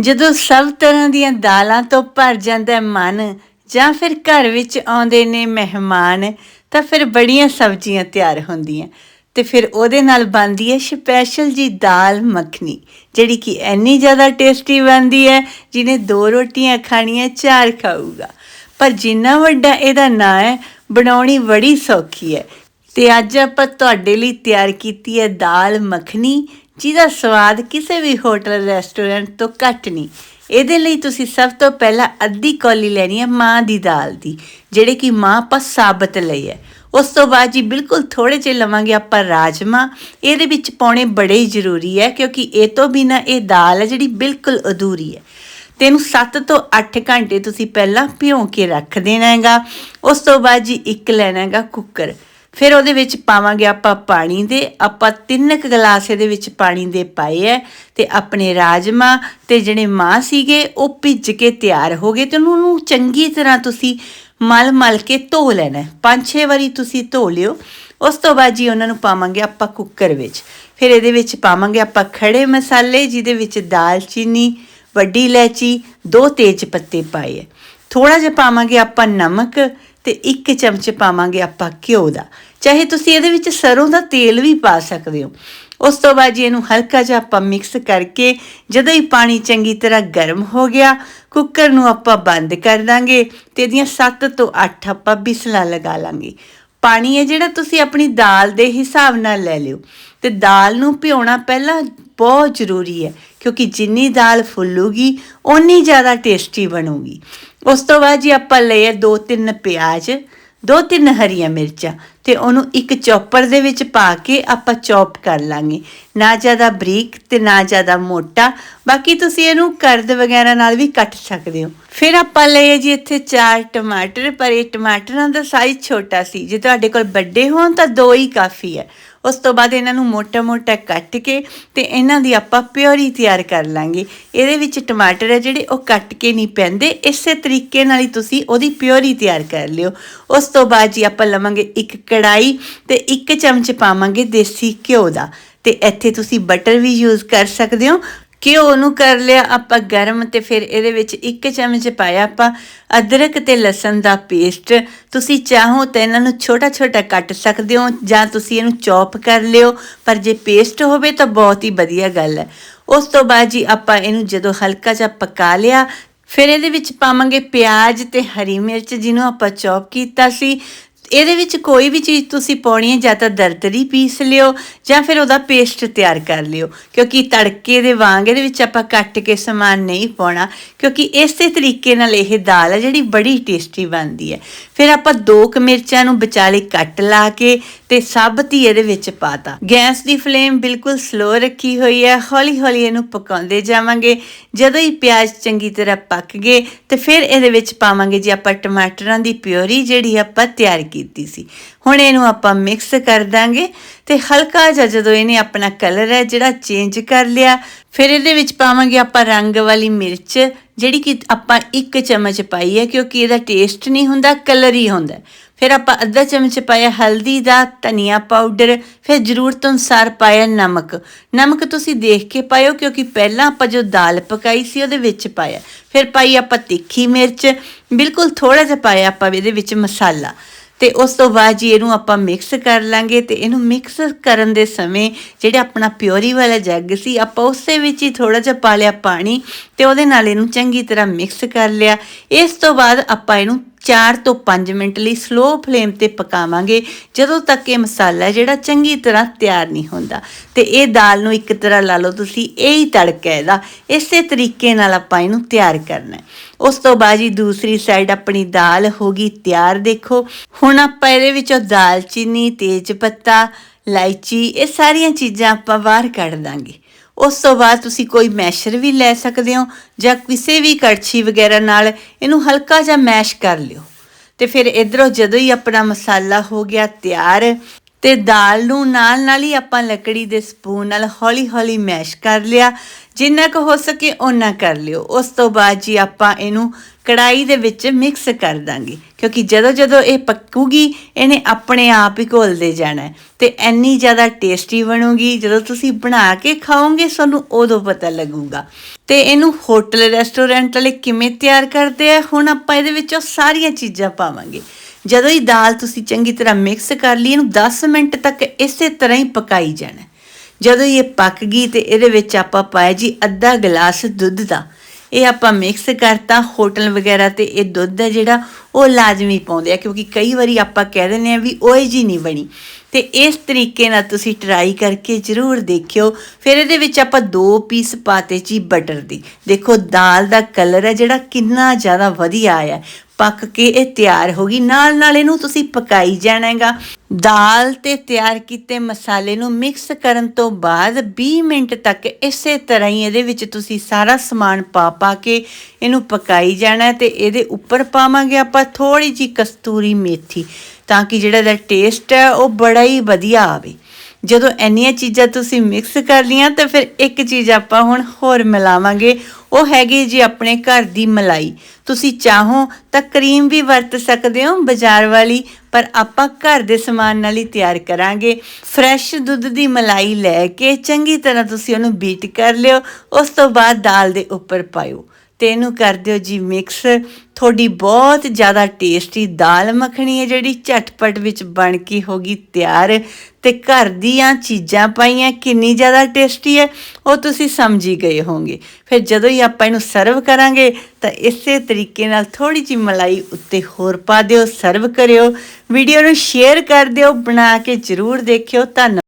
ਜਦੋਂ ਸਭ ਤਰ੍ਹਾਂ ਦੀਆਂ ਦਾਲਾਂ ਤੋਂ ਭਰ ਜਾਂਦਾ ਮਨ, ਜਾਂ ਫਿਰ ਘਰ ਵਿੱਚ ਆਉਂਦੇ ਨੇ ਮਹਿਮਾਨ, ਤਾਂ ਫਿਰ ਬੜੀਆਂ ਸਬਜ਼ੀਆਂ ਤਿਆਰ ਹੁੰਦੀਆਂ। ਤੇ ਫਿਰ ਉਹਦੇ ਨਾਲ ਬਣਦੀ ਹੈ ਸਪੈਸ਼ਲ ਜੀ ਦਾਲ ਮੱਖਣੀ, ਜਿਹੜੀ ਕਿ ਇੰਨੀ ਜ਼ਿਆਦਾ ਟੇਸਟੀ ਬਣਦੀ ਹੈ, ਜਿਹਨੇ ਦੋ ਰੋਟੀਆਂ ਖਾਣੀਆਂ, ਚਾਰ ਖਾਊਗਾ। ਪਰ ਜਿੰਨਾ ਵੱਡਾ ਇਹਦਾ ਨਾਂ ਹੈ, ਬਣਾਉਣੀ ਬੜੀ ਸੌਖੀ ਹੈ। ਤੇ ਅੱਜ ਆਪਾਂ ਤੁਹਾਡੇ ਲਈ ਤਿਆਰ ਕੀਤੀ ਹੈ ਦਾਲ ਮੱਖਣੀ ਜਿਹਦਾ ਸਵਾਦ ਕਿਸੇ ਵੀ ਹੋਟਲ, ਰੈਸਟੋਰੈਂਟ ਤੋਂ ਘੱਟ ਨਹੀਂ। ਇਹਦੇ ਲਈ ਤੁਸੀਂ ਸਭ ਤੋਂ ਪਹਿਲਾਂ ਅੱਧੀ ਕੌਲੀ ਲੈਣੀ ਹੈ ਮਾਂ ਦੀ ਦਾਲ ਦੀ, ਜਿਹੜੇ ਕਿ ਮਾਂ ਆਪਾਂ ਸਾਬਤ ਲਈ ਹੈ। ਉਸ ਤੋਂ ਬਾਅਦ ਜੀ ਬਿਲਕੁਲ ਥੋੜੇ ਜਿਹੇ ਲਵਾਂਗੇ ਆਪਾਂ ਰਾਜਮਾ। ਇਹਦੇ ਵਿੱਚ ਪਾਉਣੇ ਬੜੇ ਹੀ ਜ਼ਰੂਰੀ ਹੈ, ਕਿਉਂਕਿ ਇਹ ਤੋਂ ਬਿਨਾ ਇਹ ਦਾਲ ਹੈ ਜਿਹੜੀ ਬਿਲਕੁਲ ਅਧੂਰੀ ਹੈ। ਤੇ ਇਹਨੂੰ 7 ਤੋਂ 8 ਘੰਟੇ ਤੁਸੀਂ ਪਹਿਲਾਂ ਭਿਉਂ ਕੇ ਰੱਖ ਦੇਣਾ ਹੈਗਾ। ਉਸ ਤੋਂ ਬਾਅਦ ਜੀ ਇੱਕ ਲੈਣਾ ਹੈਗਾ ਕੁੱਕਰ। ਫਿਰ ਉਹਦੇ ਵਿੱਚ ਪਾਵਾਂਗੇ ਆਪਾਂ ਪਾਣੀ ਦੇ, ਆਪਾਂ ਤਿੰਨ ਕੁ ਗਲਾਸ ਇਹਦੇ ਵਿੱਚ ਪਾਣੀ ਦੇ ਪਾਏ ਐ ਤੇ ਆਪਣੇ ਰਾਜਮਾ ਤੇ ਜਿਹੜੇ ਮਾਂ ਸੀਗੇ ਉਹ ਭਿੱਜ ਕੇ ਤਿਆਰ ਹੋ ਗਏ ਤੇ ਉਹਨੂੰ ਨੂੰ ਚੰਗੀ ਤਰ੍ਹਾਂ ਤੁਸੀਂ ਮਲ ਮਲ ਕੇ ਧੋ ਲੈਣਾ ਪੰਜ ਛੇ ਵਾਰੀ ਤੁਸੀਂ ਧੋ ਲਿਓ। ਉਸ ਤੋਂ ਬਾਅਦ ਜੀ ਉਹਨਾਂ ਨੂੰ ਪਾਵਾਂਗੇ ਆਪਾਂ ਕੁੱਕਰ ਵਿੱਚ। ਫਿਰ ਇਹਦੇ ਵਿੱਚ ਪਾਵਾਂਗੇ ਆਪਾਂ ਖੜੇ ਮਸਾਲੇ, ਜਿਹਦੇ ਵਿੱਚ ਦਾਲਚੀਨੀ ਵੱਡੀ ਇਲਾਇਚੀ, ਦੋ ਤੇਜ ਪੱਤੇ ਪਾਏ ਹੈ ਥੋੜਾ ਜਿਹਾ ਪਾਵਾਂਗੇ ਆਪਾਂ ਨਮਕ ਤੇ ਇੱਕ ਚਮਚ ਪਾਵਾਂਗੇ ਆਪਾਂ ਘਿਓ ਦਾ। ਚਾਹੇ ਤੁਸੀਂ ਇਹਦੇ ਵਿੱਚ ਸਰੋਂ ਦਾ ਤੇਲ ਵੀ ਪਾ ਸਕਦੇ ਹੋ। ਉਸ ਤੋਂ ਬਾਅਦ ਜੀ ਇਹਨੂੰ ਹਲਕਾ ਜਿਹਾ ਆਪਾਂ ਮਿਕਸ ਕਰਕੇ ਜਦੋਂ ਹੀ ਪਾਣੀ ਚੰਗੀ ਤਰ੍ਹਾਂ ਗਰਮ ਹੋ ਗਿਆ ਕੁੱਕਰ ਨੂੰ ਆਪਾਂ ਬੰਦ ਕਰ ਦਾਂਗੇ ਤੇ ਇਹਦੀਆਂ 7 ਤੋਂ 8 ਆਪਾਂ ਬਿਸਲਾਂ ਲਗਾ ਲਾਂਗੇ। ਪਾਣੀ ਹੈ ਜਿਹੜਾ ਤੁਸੀਂ ਆਪਣੀ ਦਾਲ ਦੇ ਹਿਸਾਬ ਨਾਲ ਲੈ ਲਿਓ। ਤੇ ਦਾਲ ਨੂੰ ਭਿਉਣਾ ਪਹਿਲਾਂ ਬਹੁਤ ਜ਼ਰੂਰੀ ਹੈ, ਕਿਉਂਕਿ ਜਿੰਨੀ ਦਾਲ ਫੁੱਲੂਗੀ, ਓਨੀ ਜ਼ਿਆਦਾ ਟੇਸਟੀ ਬਣੂਗੀ। ਉਸ ਤੋਂ ਬਾਅਦ ਜੀ ਆਪਾਂ ਲਏ ਦੋ ਤਿੰਨ ਪਿਆਜ਼, ਦੋ ਤਿੰਨ ਹਰੀਆਂ ਮਿਰਚਾਂ ਤੇ ਉਹਨੂੰ ਇੱਕ ਚੌਪਰ ਦੇ ਵਿੱਚ ਪਾ ਕੇ ਆਪਾਂ ਚੌਪ ਕਰ ਲਾਂਗੇ। ਨਾ ਜ਼ਿਆਦਾ ਬਰੀਕ ਤੇ ਨਾ ਜ਼ਿਆਦਾ ਮੋਟਾ। ਬਾਕੀ ਤੁਸੀਂ ਇਹਨੂੰ ਕਰਦ ਵਗੈਰਾ ਨਾਲ ਵੀ ਕੱਟ ਸਕਦੇ ਹੋ। ਫਿਰ ਆਪਾਂ ਲਏ ਜੀ ਇੱਥੇ ਚਾਰ ਟਮਾਟਰ, ਪਰ ਇਹ ਟਮਾਟਰਾਂ ਦਾ ਸਾਈਜ਼ ਛੋਟਾ ਸੀ। ਜੇ ਤੁਹਾਡੇ ਕੋਲ ਵੱਡੇ ਹੋਣ ਤਾਂ ਦੋ ਹੀ ਕਾਫੀ ਹੈ। ਉਸ ਤੋਂ ਬਾਅਦ ਇਹਨਾਂ ਨੂੰ ਮੋਟਾ-ਮੋਟਾ ਕੱਟ ਕੇ ਤੇ ਇਹਨਾਂ ਦੀ ਆਪਾਂ ਪਿਓਰੀ ਤਿਆਰ ਕਰ ਲਾਂਗੇ। ਇਹਦੇ ਵਿੱਚ ਟਮਾਟਰ ਹੈ ਜਿਹੜੇ ਉਹ ਕੱਟ ਕੇ ਨਹੀਂ ਪੈਂਦੇ। ਇਸੇ ਤਰੀਕੇ ਨਾਲ ਹੀ ਤੁਸੀਂ ਉਹਦੀ ਪਿਓਰੀ ਤਿਆਰ ਕਰ ਲਿਓ। ਉਸ ਤੋਂ ਬਾਅਦ ਜੀ ਆਪਾਂ ਲਵਾਂਗੇ ਇੱਕ ਕੜਾਈ ਤੇ ਇੱਕ ਚਮਚ ਪਾਵਾਂਗੇ ਦੇਸੀ ਘਿਓ ਦਾ। ਤੇ ਇੱਥੇ ਤੁਸੀਂ ਬਟਰ ਵੀ ਯੂਜ਼ ਕਰ ਸਕਦੇ ਹੋ। ਘਿਓ ਨੂੰ ਕਰ ਲਿਆ? ਆਪਾਂ ਗਰਮ ਤੇ ਫਿਰ ਇਹਦੇ ਵਿੱਚ ਇੱਕ ਚਮਚ ਪਾਇਆ। ਆਪਾਂ ਅਦਰਕ ਤੇ ਲਸਣ ਦਾ ਪੇਸਟ। ਤੁਸੀਂ ਚਾਹੋ ਤਾਂ ਇਹਨਾਂ ਨੂੰ ਛੋਟਾ ਛੋਟਾ ਕੱਟ ਸਕਦੇ ਹੋ ਜਾਂ ਤੁਸੀਂ ਇਹਨੂੰ ਚੌਪ ਕਰ ਲਿਓ। ਪਰ ਜੇ ਪੇਸਟ ਹੋਵੇ ਤਾਂ ਬਹੁਤ ਹੀ ਵਧੀਆ ਗੱਲ ਹੈ। ਉਸ ਤੋਂ ਬਾਅਦ ਜੀ ਆਪਾਂ ਇਹਨੂੰ ਜਦੋਂ ਹਲਕਾ ਜਿਹਾ ਪਕਾ ਲਿਆ, ਫਿਰ ਇਹਦੇ ਵਿੱਚ ਪਾਵਾਂਗੇ ਪਿਆਜ਼ ਤੇ ਹਰੀ ਮਿਰਚ ਜਿਹਨੂੰ ਆਪਾਂ ਚੌਪ ਕੀਤਾ ਸੀ। ਇਹਦੇ ਵਿੱਚ ਕੋਈ ਵੀ ਚੀਜ਼ ਤੁਸੀਂ ਪਾਉਣੀ ਹੈ, ਜਾਂ ਤਾਂ ਦਰਦਰੀ ਪੀਸ ਲਿਓ, ਜਾਂ ਫਿਰ ਉਹਦਾ ਪੇਸਟ ਤਿਆਰ ਕਰ ਲਿਓ। ਕਿਉਂਕਿ ਤੜਕੇ ਦੇ ਵਾਂਗ ਇਹਦੇ ਵਿੱਚ ਆਪਾਂ ਕੱਟ ਕੇ ਸਮਾਨ ਨਹੀਂ ਪਾਉਣਾ, ਕਿਉਂਕਿ ਇਸੇ ਤਰੀਕੇ ਨਾਲ ਇਹ ਦਾਲ ਹੈ ਜਿਹੜੀ ਬੜੀ ਟੇਸਟੀ ਬਣਦੀ ਹੈ। ਫਿਰ ਆਪਾਂ ਦੋ ਕੁ ਮਿਰਚਾਂ ਨੂੰ ਵਿਚਾਲੇ ਕੱਟ ਲਾ ਕੇ ਤੇ ਸਾਬਤ ਹੀ ਇਹਦੇ ਵਿੱਚ ਪਾਤਾ ਗੈਸ ਦੀ ਫਲੇਮ ਬਿਲਕੁਲ ਸਲੋ ਰੱਖੀ ਹੋਈ ਹੈ ਹੌਲੀ ਹੌਲੀ ਇਹਨੂੰ ਪਕਾਉਂਦੇ ਜਾਵਾਂਗੇ। ਜਦੋਂ ਹੀ ਪਿਆਜ਼ ਚੰਗੀ ਤਰ੍ਹਾਂ ਪੱਕ ਗਏ ਤੇ ਫਿਰ ਇਹਦੇ ਵਿੱਚ ਪਾਵਾਂਗੇ ਜੀ ਆਪਾਂ ਟਮਾਟਰਾਂ ਦੀ ਪਿਓਰੀ ਜਿਹੜੀ ਆਪਾਂ ਤਿਆਰ ਕੀਤੀ ਸੀ। ਹੁਣ ਇਹਨੂੰ ਆਪਾਂ ਮਿਕਸ ਕਰ ਦਾਂਗੇ ਤੇ ਹਲਕਾ ਜਿਹਾ ਜਦੋਂ ਇਹਨੇ ਆਪਣਾ ਕਲਰ ਹੈ ਜਿਹੜਾ ਚੇਂਜ ਕਰ ਲਿਆ, ਫਿਰ ਇਹਦੇ ਵਿੱਚ ਪਾਵਾਂਗੇ ਆਪਾਂ ਰੰਗ ਵਾਲੀ ਮਿਰਚ ਜਿਹੜੀ ਕਿ ਆਪਾਂ ਇੱਕ ਚਮਚ ਪਾਈ ਹੈ, ਕਿਉਂਕਿ ਇਹਦਾ ਟੇਸਟ ਨਹੀਂ ਹੁੰਦਾ ਕਲਰ ਹੀ ਹੁੰਦਾ ਫਿਰ ਆਪਾਂ ਅੱਧਾ ਚਮਚ ਪਾਇਆ ਹਲਦੀ ਦਾ ਧਨੀਆ ਪਾਊਡਰ ਫਿਰ ਜ਼ਰੂਰਤ ਅਨੁਸਾਰ ਪਾਇਆ ਨਮਕ। ਨਮਕ ਤੁਸੀਂ ਦੇਖ ਕੇ ਪਾਇਓ, ਕਿਉਂਕਿ ਪਹਿਲਾਂ ਆਪਾਂ ਜੋ ਦਾਲ ਪਕਾਈ ਸੀ, ਉਹਦੇ ਵਿੱਚ ਪਾਇਆ। ਫਿਰ ਪਾਈ ਆਪਾਂ ਤਿੱਖੀ ਮਿਰਚ, ਬਿਲਕੁਲ ਥੋੜਾ ਜਿਹਾ ਪਾਇਆ ਆਪਾਂ ਇਹਦੇ ਵਿੱਚ ਮਸਾਲਾ। ਤੇ ਉਸ ਤੋਂ ਬਾਅਦ ਜੀ ਇਹਨੂੰ ਆਪਾਂ ਮਿਕਸ ਕਰ ਲਾਂਗੇ ਤੇ ਇਹਨੂੰ ਮਿਕਸ ਕਰਨ ਦੇ ਸਮੇਂ ਜਿਹੜਾ ਆਪਣਾ ਪਿਓਰੀ ਵਾਲਾ ਜੱਗ ਸੀ, ਆਪਾਂ ਉਸੇ ਵਿੱਚ ਹੀ ਥੋੜਾ ਜਿਹਾ ਪਾ ਲਿਆ ਪਾਣੀ ਤੇ ਉਹਦੇ ਨਾਲ ਇਹਨੂੰ ਚੰਗੀ ਤਰ੍ਹਾਂ ਮਿਕਸ ਕਰ ਲਿਆ। ਇਸ ਤੋਂ ਬਾਅਦ ਆਪਾਂ ਇਹਨੂੰ 4 ਤੋਂ 5 ਮਿੰਟ ਲਈ ਸਲੋ ਫਲੇਮ ਤੇ ਪਕਾਵਾਂਗੇ, ਜਦੋਂ ਤੱਕ ਇਹ ਮਸਾਲਾ ਜਿਹੜਾ ਚੰਗੀ ਤਰ੍ਹਾਂ ਤਿਆਰ ਨਹੀਂ ਹੁੰਦਾ। ਤੇ ਇਹ ਦਾਲ ਨੂੰ ਇੱਕ ਤਰ੍ਹਾਂ ਲਾ ਲਓ, ਤੁਸੀਂ ਇਹ ਹੀ ਤੜਕਾ ਇਹਦਾ। ਇਸੇ ਤਰੀਕੇ ਨਾਲ ਆਪਾਂ ਇਹਨੂੰ ਤਿਆਰ ਕਰਨਾ ਉਸ ਤੋਂ ਬਾਅਦ ਜੀ ਦੂਸਰੀ ਸਾਈਡ ਆਪਣੀ ਦਾਲ ਹੋ ਗਈ ਤਿਆਰ, ਦੇਖੋ। ਹੁਣ ਆਪਾਂ ਇਹਦੇ ਵਿੱਚੋਂ ਦਾਲਚੀਨੀ, ਤੇਜ ਪੱਤਾ ਇਲਾਇਚੀ ਇਹ ਸਾਰੀਆਂ ਚੀਜ਼ਾਂ ਆਪਾਂ ਬਾਹਰ ਕੱਢ ਦਾਂਗੇ। ਉਸ ਤੋਂ ਬਾਅਦ ਤੁਸੀਂ ਕੋਈ ਮੈਸ਼ਰ ਵੀ ਲੈ ਸਕਦੇ ਹੋ ਜਾਂ ਕਿਸੇ ਵੀ ਕੜਛੀ ਵਗੈਰਾ ਨਾਲ ਇਹਨੂੰ ਹਲਕਾ ਜਿਹਾ ਮੈਸ਼ ਕਰ ਲਿਓ। ਤੇ ਫਿਰ ਇਧਰੋਂ ਜਦੋਂ ਹੀ ਆਪਣਾ ਮਸਾਲਾ ਹੋ ਗਿਆ ਤਿਆਰ, ਤੇ ਦਾਲ ਨੂੰ ਨਾਲ ਨਾਲ ਹੀ ਆਪਾਂ ਲੱਕੜੀ ਦੇ ਸਪੂਨ ਨਾਲ ਹੌਲੀ-ਹੌਲੀ ਮੈਸ਼ ਕਰ ਲਿਆ। ਜਿੰਨਾ ਕੁ ਹੋ ਸਕੇ ਓਨਾ ਕਰ ਲਿਓ। ਉਸ ਤੋਂ ਬਾਅਦ ਜੀ ਆਪਾਂ ਇਹਨੂੰ ਕੜਾਈ ਦੇ ਵਿੱਚ ਮਿਕਸ ਕਰ ਦਾਂਗੇ। ਕਿਉਂਕਿ ਜਦੋਂ ਜਦੋਂ ਇਹ ਪੱਕੂਗੀ, ਇਹਨੇ ਆਪਣੇ ਆਪ ਹੀ ਘੋਲਦੇ ਜਾਣਾ ਹੈ। ਤੇ ਇੰਨੀ ਜ਼ਿਆਦਾ ਟੇਸਟੀ ਬਣੂਗੀ, ਜਦੋਂ ਤੁਸੀਂ ਬਣਾ ਕੇ ਖਾਓਗੇ, ਤੁਹਾਨੂੰ ਉਦੋਂ ਪਤਾ ਲੱਗੂਗਾ। ਤੇ ਇਹਨੂੰ ਹੋਟਲ ਰੈਸਟੋਰੈਂਟ ਵਾਲੇ ਕਿਵੇਂ ਤਿਆਰ ਕਰਦੇ ਆ, ਹੁਣ ਆਪਾਂ ਇਹਦੇ ਵਿੱਚੋਂ ਸਾਰੀਆਂ ਚੀਜ਼ਾਂ ਪਾਵਾਂਗੇ। ਜਦੋਂ ਹੀ ਦਾਲ ਤੁਸੀਂ ਚੰਗੀ ਤਰ੍ਹਾਂ ਮਿਕਸ ਕਰ ਲਈ, ਇਹਨੂੰ 10 ਮਿੰਟ ਤੱਕ ਇਸੇ ਤਰ੍ਹਾਂ ਹੀ ਪਕਾਈ ਜਾਣਾ ਹੈ। ਜਦੋਂ ਇਹ ਪੱਕ ਗਈ ਤੇ ਇਹਦੇ ਵਿੱਚ ਆਪਾਂ ਪਾਇਆ ਜੀ ਅੱਧਾ ਗਲਾਸ ਦੁੱਧ ਦਾ। ਇਹ ਆਪਾਂ ਮਿਕਸ ਕਰਤਾ ਹੋਟਲ ਵਗੈਰਾ ਤੇ ਇਹ ਦੁੱਧ ਹੈ ਜਿਹੜਾ ਉਹ ਲਾਜ਼ਮੀ ਪਾਉਂਦੇ ਆ, ਕਿਉਂਕਿ ਕਈ ਵਾਰੀ ਆਪਾਂ ਕਹਿ ਦਿੰਦੇ ਆ ਵੀ ਓਏ ਜੀ ਨਹੀਂ ਬਣੀ। ਤੇ ਇਸ ਤਰੀਕੇ ਨਾਲ ਤੁਸੀਂ ਟਰਾਈ ਕਰਕੇ ਜ਼ਰੂਰ ਦੇਖਿਓ। ਫਿਰ ਇਹਦੇ ਵਿੱਚ ਆਪਾਂ ਦੋ ਪੀਸ ਪਾਤੇ ਜੀ ਬਟਰ ਦੀ। ਦੇਖੋ ਦਾਲ ਦਾ ਕਲਰ ਹੈ ਜਿਹੜਾ ਕਿੰਨਾ ਜ਼ਿਆਦਾ ਵਧੀਆ ਆਇਆ। ਪੱਕ ਕੇ ਇਹ ਤਿਆਰ ਹੋ ਗਈ। ਨਾਲ ਨਾਲ ਇਹਨੂੰ ਤੁਸੀਂ ਪਕਾਈ ਜਾਣਾ ਹੈਗਾ ਦਾਲ ਤੇ ਤਿਆਰ ਕੀਤੇ ਮਸਾਲੇ ਨੂੰ ਮਿਕਸ ਕਰਨ ਤੋਂ ਬਾਅਦ 20 ਮਿੰਟ ਤੱਕ ਇਸੇ ਤਰ੍ਹਾਂ ਹੀ ਇਹਦੇ ਵਿੱਚ ਤੁਸੀਂ ਸਾਰਾ ਸਮਾਨ ਪਾ ਪਾ ਕੇ ਇਹਨੂੰ ਪਕਾਈ ਜਾਣਾ ਹੈ ਤੇ ਇਹਦੇ ਉੱਪਰ ਪਾਵਾਂਗੇ ਆਪਾਂ ਥੋੜੀ ਜੀ ਕਸਤੂਰੀ ਮੇਥੀ ਤਾਂ ਕਿ ਜਿਹੜਾ ਇਹਦਾ ਟੇਸਟ ਹੈ ਉਹ ਬੜਾ ਹੀ ਵਧੀਆ ਆਵੇ। ਜਦੋਂ ਇੰਨੀਆਂ ਚੀਜ਼ਾਂ ਤੁਸੀਂ ਮਿਕਸ ਕਰ ਲੀਆਂ ਤਾਂ ਫਿਰ ਇੱਕ ਚੀਜ਼ ਆਪਾਂ ਹੁਣ ਹੋਰ ਮਿਲਾਵਾਂਗੇ। ਉਹ ਹੈਗੀ ਜੀ ਆਪਣੇ ਘਰ ਦੀ ਮਲਾਈ। ਤੁਸੀਂ ਚਾਹੋ ਤਾਂ ਕਰੀਮ ਵੀ ਵਰਤ ਸਕਦੇ ਹੋ ਬਾਜ਼ਾਰ ਵਾਲੀ, ਪਰ ਆਪਾਂ ਘਰ ਦੇ ਸਮਾਨ ਨਾਲ ਹੀ ਤਿਆਰ ਕਰਾਂਗੇ। ਫਰੈਸ਼ ਦੁੱਧ ਦੀ ਮਲਾਈ ਲੈ ਕੇ ਚੰਗੀ ਤਰ੍ਹਾਂ ਤੁਸੀਂ ਉਹਨੂੰ ਬੀਟ ਕਰ ਲਿਓ, ਉਸ ਤੋਂ ਬਾਅਦ ਦਾਲ ਦੇ ਉੱਪਰ ਪਾਇਓ। ਤੇ ਇਹਨੂੰ ਕਰ ਦਿਓ ਜੀ ਮਿਕਸ ਤੁਹਾਡੀ ਬਹੁਤ ਜ਼ਿਆਦਾ ਟੇਸਟੀ ਦਾਲ ਮੱਖਣੀ ਹੈ ਜਿਹੜੀ ਝਟਪਟ ਵਿੱਚ ਬਣ ਕੇ ਹੋ ਗਈ ਤਿਆਰ। ਤੇ ਘਰ ਦੀਆਂ ਚੀਜ਼ਾਂ ਪਾਈਆਂ ਕਿੰਨੀ ਜ਼ਿਆਦਾ ਟੇਸਟੀ ਹੈ, ਉਹ ਤੁਸੀਂ ਸਮਝ ਹੀ ਗਏ ਹੋਵੋਗੇ। ਫਿਰ ਜਦੋਂ ਹੀ ਆਪਾਂ ਇਹਨੂੰ ਸਰਵ ਕਰਾਂਗੇ, ਤਾਂ ਇਸੇ ਤਰੀਕੇ ਨਾਲ ਥੋੜੀ ਜਿਹੀ ਮਲਾਈ ਉੱਤੇ ਹੋਰ ਪਾ ਦਿਓ ਸਰਵ ਕਰਿਓ। ਵੀਡੀਓ ਨੂੰ ਸ਼ੇਅਰ ਕਰ ਦਿਓ, ਬਣਾ ਕੇ ਜ਼ਰੂਰ ਦੇਖਿਓ। ਧੰਨਵਾਦ।